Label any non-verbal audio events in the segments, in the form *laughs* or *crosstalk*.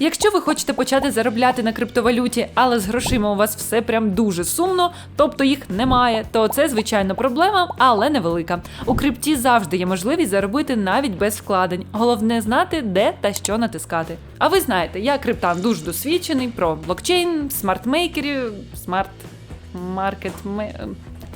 Якщо ви хочете почати заробляти на криптовалюті, але з грошима у вас все прям дуже сумно, тобто їх немає, то це звичайно проблема, але невелика. У крипті завжди є можливість заробити навіть без вкладень. Головне знати, де та що натискати. А ви знаєте, я криптан дуже досвідчений про блокчейн, смартмейкерів, смарт маркет.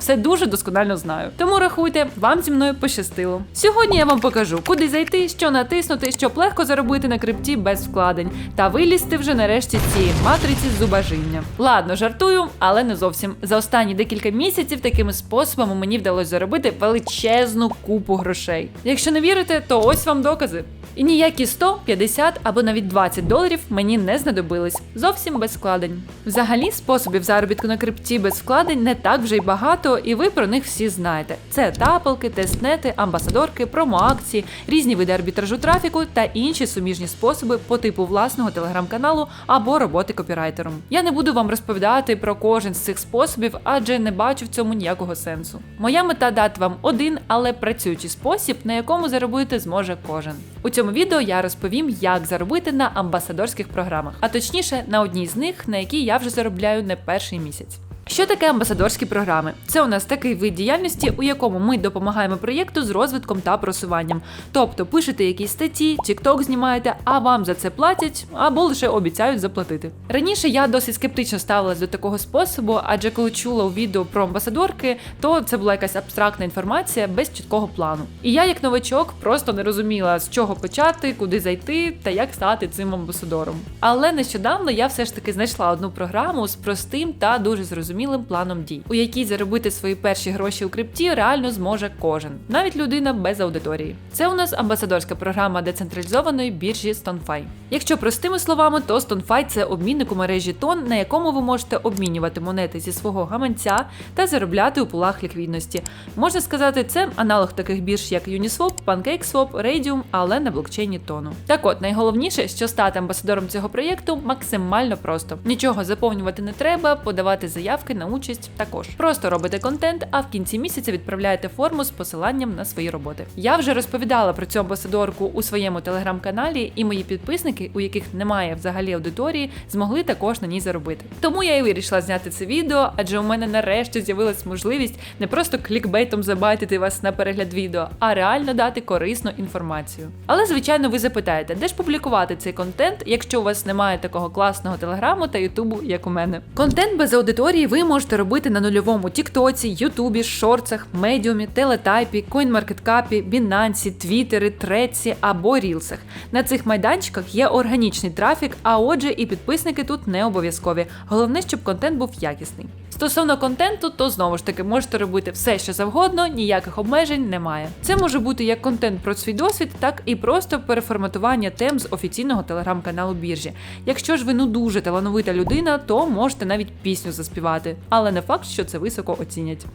Все дуже досконально знаю. Тому рахуйте, вам зі мною пощастило. Сьогодні я вам покажу, куди зайти, що натиснути, щоб легко заробити на крипті без вкладень, та вилізти вже нарешті цієї матриці зубажіння. Ладно, жартую, але не зовсім. За останні декілька місяців такими способами мені вдалося заробити величезну купу грошей. Якщо не вірите, то ось вам докази. І ніякі 100, 50 або навіть 20 доларів мені не знадобились зовсім без вкладень. Взагалі, способів заробітку на крипті без вкладень не так вже й багато, і ви про них всі знаєте. Це тапалки, тестнети, амбасадорки, промоакції, різні види арбітражу трафіку та інші суміжні способи по типу власного телеграм-каналу або роботи копірайтером. Я не буду вам розповідати про кожен з цих способів, адже не бачу в цьому ніякого сенсу. Моя мета дати вам один, але працюючий спосіб, на якому заробити зможе кожен. У цьому відео я розповім, як заробити на амбасадорських програмах, а точніше на одній з них, на якій я вже заробляю не перший місяць. Що таке амбасадорські програми? Це у нас такий вид діяльності, у якому ми допомагаємо проєкту з розвитком та просуванням. Тобто пишете якісь статті, TikTok знімаєте, а вам за це платять або лише обіцяють заплатити. Раніше я досить скептично ставилась до такого способу, адже коли чула у відео про амбасадорки, то це була якась абстрактна інформація без чіткого плану. І я, як новачок, просто не розуміла, з чого почати, куди зайти та як стати цим амбасадором. Але нещодавно я все ж таки знайшла одну програму з простим та дуже зрозумілим зрозумілим планом дій, у якій заробити свої перші гроші у крипті реально зможе кожен, навіть людина без аудиторії. Це у нас амбасадорська програма децентралізованої біржі StoneFi. Якщо простими словами, то StoneFi – це обмінник у мережі тон, на якому ви можете обмінювати монети зі свого гаманця та заробляти у пулах ліквідності. Можна сказати, це аналог таких бірж, як Uniswap, PancakeSwap, Radium, але на блокчейні тону. Так от найголовніше, що стати амбасадором цього проєкту максимально просто. Нічого заповнювати не треба, подавати заявки заявки на участь також. Просто робите контент, а в кінці місяця відправляєте форму з посиланням на свої роботи. Я вже розповідала про цю амбасадорку у своєму телеграм-каналі, і мої підписники, у яких немає взагалі аудиторії, змогли також на ній заробити. Тому я і вирішила зняти це відео, адже у мене нарешті з'явилась можливість не просто клікбейтом забайтити вас на перегляд відео, а реально дати корисну інформацію. Але, звичайно, ви запитаєте, де ж публікувати цей контент, якщо у вас немає такого класного телеграму та ютубу, як у мене. Контент без аудиторії ви можете робити на нульовому Тіктоці, Ютубі, Шорцах, Медіумі, Телетайпі, Койнмаркеткапі, Бінансі, Твіттері, Треці або Рілсах. На цих майданчиках є органічний трафік, а отже, і підписники тут не обов'язкові. Головне, щоб контент був якісний. Стосовно контенту, то знову ж таки можете робити все, що завгодно, ніяких обмежень немає. Це може бути як контент про свій досвід, так і просто переформатування тем з офіційного телеграм-каналу біржі. Якщо ж ви ну дуже талановита людина, то можете навіть пісню заспівати, але не факт, що це високо оцінять.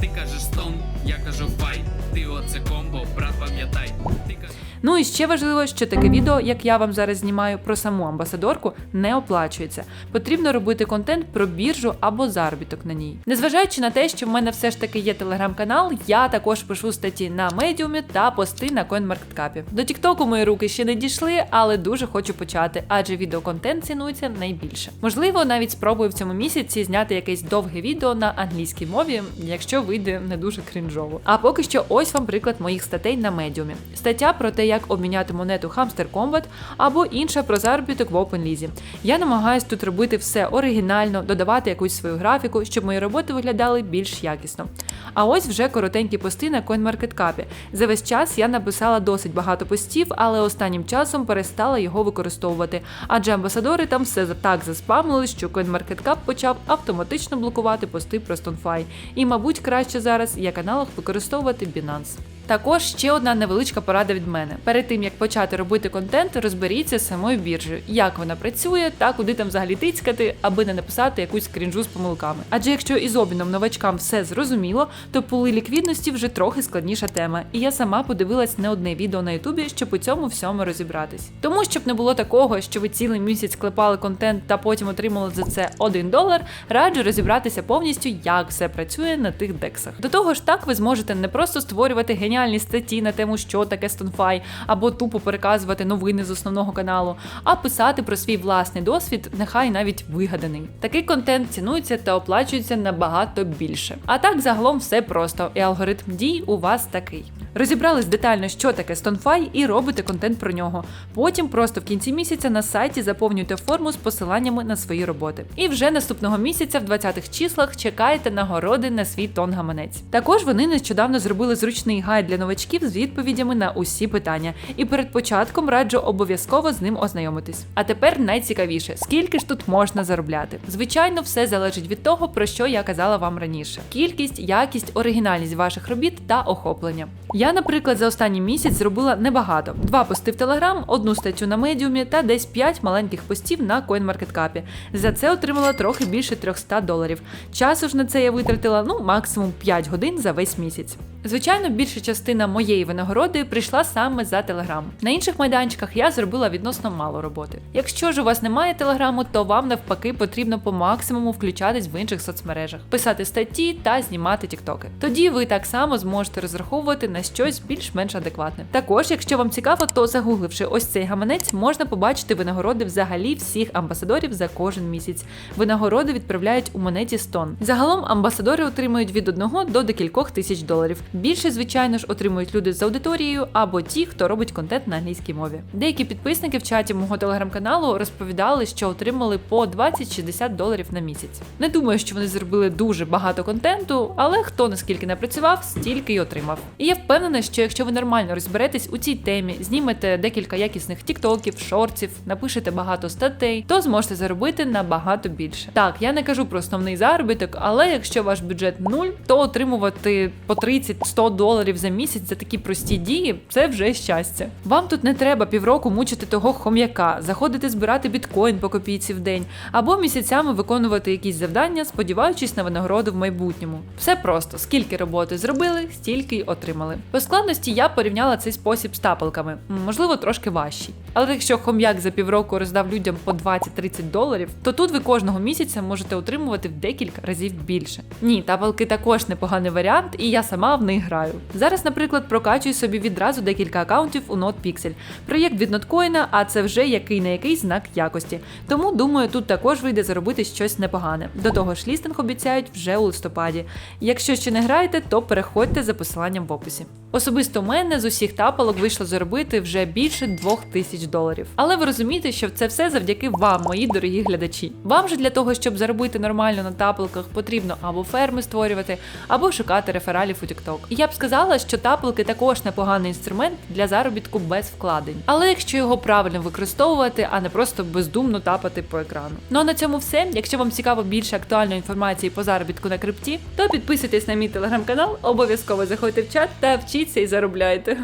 Ти кажеш стон, я кажу файт. Ти оце комбо, брат, пам'ятай. Ти кажеш... Ну і ще важливо, що таке відео, як я вам зараз знімаю про саму амбасадорку, не оплачується. Потрібно робити контент про біржу або заробіток на ній. Незважаючи на те, що в мене все ж таки є телеграм-канал, я також пишу статті на медіумі та пости на CoinMarketCap. До Тіктоку мої руки ще не дійшли, але дуже хочу почати, адже відеоконтент цінується найбільше. Можливо, навіть спробую в цьому місяці зняти якесь довге відео на англійській мові, якщо вийде не дуже крінжово. А поки що, ось вам приклад моїх статей на медіумі. Стаття про те, як обміняти монету Hamster Combat або інша про заробіток в OpenLease. Я намагаюсь тут робити все оригінально, додавати якусь свою графіку, щоб мої роботи виглядали більш якісно. А ось вже коротенькі пости на CoinMarketCap. За весь час я написала досить багато постів, але останнім часом перестала його використовувати, адже амбасадори там все так заспамили, що CoinMarketCap почав автоматично блокувати пости про StoneFi. І, мабуть, краще зараз як аналог використовувати Binance. Також ще одна невеличка порада від мене. Перед тим як почати робити контент, розберіться з самою біржею, як вона працює та куди там взагалі тицькати, аби не написати якусь крінжу з помилками. Адже якщо із обміном новачкам все зрозуміло, то пули ліквідності вже трохи складніша тема. І я сама подивилась не одне відео на Ютубі, щоб у цьому всьому розібратись. Тому щоб не було такого, що ви цілий місяць клепали контент та потім отримали за це один долар, раджу розібратися повністю, як все працює на тих дексах. До того ж, так ви зможете не просто створювати геніальні геніальні статті на тему, що таке Стонфай, або тупо переказувати новини з основного каналу, а писати про свій власний досвід, нехай навіть вигаданий. Такий контент цінується та оплачується набагато більше. А так загалом все просто, і алгоритм дій у вас такий. Розібрались детально, що таке StoneFi, і робите контент про нього. Потім просто в кінці місяця на сайті заповнюйте форму з посиланнями на свої роботи. І вже наступного місяця, в 20-х числах, чекаєте нагороди на свій тон гаманець. Також вони нещодавно зробили зручний гайд для новачків з відповідями на усі питання. І перед початком раджу обов'язково з ним ознайомитись. А тепер найцікавіше, скільки ж тут можна заробляти? Звичайно, все залежить від того, про що я казала вам раніше: кількість, якість, оригінальність ваших робіт та охоплення. Я, наприклад, за останній місяць зробила небагато: два пости в Телеграм, одну статтю на медіумі та десь 5 маленьких постів на CoinMarketCap. За це отримала трохи більше 300 доларів. Часу ж на це я витратила ну максимум 5 годин за весь місяць. Звичайно, більша частина моєї винагороди прийшла саме за Телеграм. На інших майданчиках я зробила відносно мало роботи. Якщо ж у вас немає телеграму, то вам навпаки потрібно по максимуму включатись в інших соцмережах, писати статті та знімати тіктоки. Тоді ви так само зможете розраховувати на щось більш-менш адекватне. Також, якщо вам цікаво, то загугливши ось цей гаманець, можна побачити винагороди взагалі всіх амбасадорів за кожен місяць. Винагороди відправляють у монеті Stone. Загалом амбасадори отримують від 1 до декількох тисяч доларів. Більше, звичайно ж, отримують люди з аудиторією або ті, хто робить контент на англійській мові. Деякі підписники в чаті мого телеграм-каналу розповідали, що отримали по 20-60 доларів на місяць. Не думаю, що вони зробили дуже багато контенту, але хто наскільки не працював, стільки й отримав. І я впевнена, що якщо ви нормально розберетесь у цій темі, знімете декілька якісних тіктоків, шортів, напишете багато статей, то зможете заробити набагато більше. Так, я не кажу про основний заробіток, але якщо ваш бюджет нуль, то отримувати по 30-100 доларів за місяць за такі прості дії це вже щастя. Вам тут не треба півроку мучити того хом'яка, заходити збирати біткоін по копійці в день, або місяцями виконувати якісь завдання, сподіваючись на винагороду в майбутньому. Все просто, скільки роботи зробили, стільки й отримали. По складності я порівняла цей спосіб з тапалками, можливо, трошки важчий. Але якщо хом'як за півроку роздав людям по 20-30 доларів, то тут ви кожного місяця можете отримувати в декілька разів більше. Ні, тапалки також непоганий варіант, і я сама в них граю. Зараз, наприклад, прокачую собі відразу декілька акаунтів у NotePixel. Проєкт від ноткоїна, а це вже який на який знак якості. Тому думаю, тут також вийде заробити щось непогане. До того ж, лістинг обіцяють вже у листопаді. Якщо ще не граєте, то переходьте за посиланням в описі. Особисто мене з усіх тапалок вийшло заробити вже більше двох тисяч доларів. Але ви розумієте, що це все завдяки вам, мої дорогі глядачі. Вам же для того, щоб заробити нормально на тапалках, потрібно або ферми створювати, або шукати рефералів у TikTok. Я б сказала, що тапалки також непоганий інструмент для заробітку без вкладень. Але якщо його правильно використовувати, а не просто бездумно тапати по екрану. Ну а на цьому все. Якщо вам цікаво більше актуальної інформації по заробітку на крипті, то підписуйтесь на мій телеграм-канал, обов'язково заходьте в чат та вчіться і заробляйте.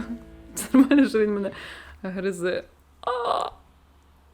Це *laughs* нормально, що він мене гризе. А!